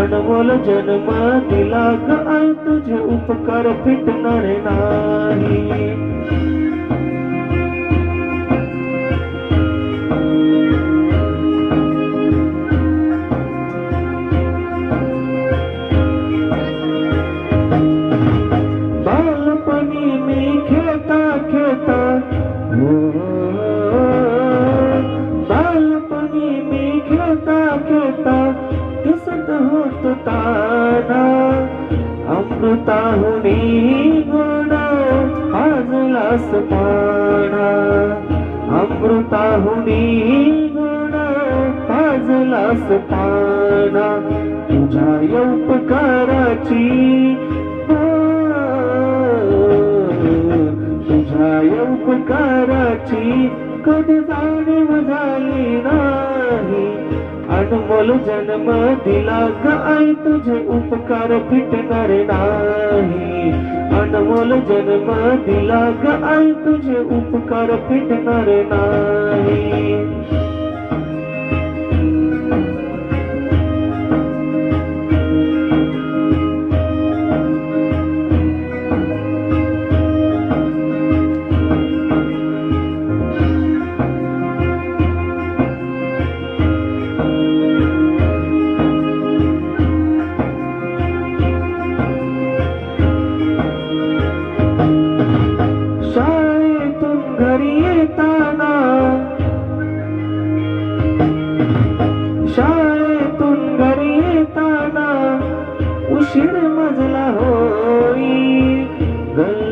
अनमोल जन्म दिला ग आई तुझे उपकार फिटणार नाही? बालपणी मी खेळता खेळता अमृताहुनी गुण आजलास पाना अमृताहुनी गुण आजलास पाना तुझ्या उपकाराची तुझ्या उपकाराची कधी जाणीव झाली नाही. अनमोल जन्म दिला ग आई तुझे उपकार फिटणार नाही? अनमोल जन्म दिला ग आई तुझे उपकार फिटणार नाही?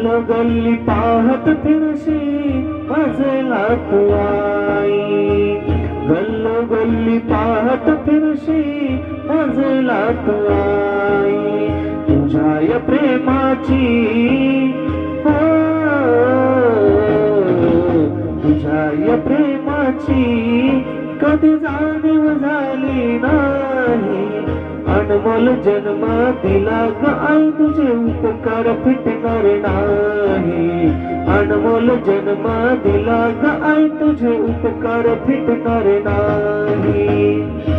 गल्ल गल्ली पाहत फिरशी मजला तू आई. गल्ल गल्ली पाहत फिरशी मजला तू आई. तुझ्या या प्रेमाची हो, तुझ्या या प्रेमाची कधी जाणीव झाली नाही. अनमोल जन्म दिला ग आई तुझे उपकार फिटणार नाही. अनमोल जन्म दिला ग आई तुझे उपकार फिटणार नाही.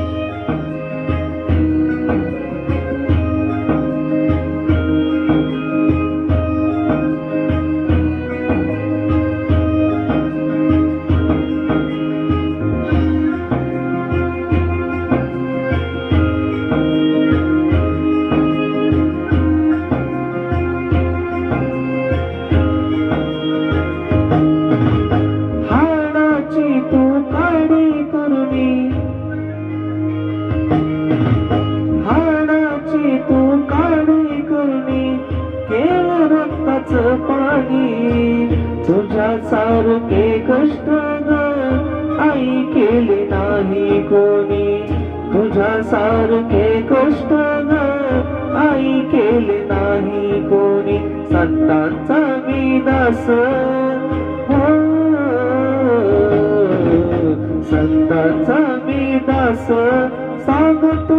पाणी. तुझ्या सारखे कष्ट आई केले नाही कोणी. तुझ्या सारखे कष्ट आई केले नाही कोणी. संतांचा मी दास. हो, संतांचा मी दास. सांगतो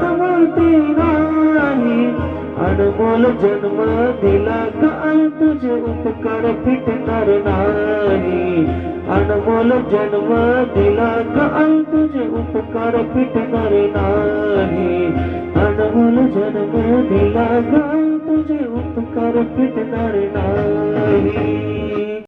अनमोल जन्म दिला का तुझे उपकार फिटणार नाही? अनमोल जन्म दिला का तुझे उपकार फिटणार नाही? अनमोल जन्म दिला का तुझे उपकार फिटणार नाही?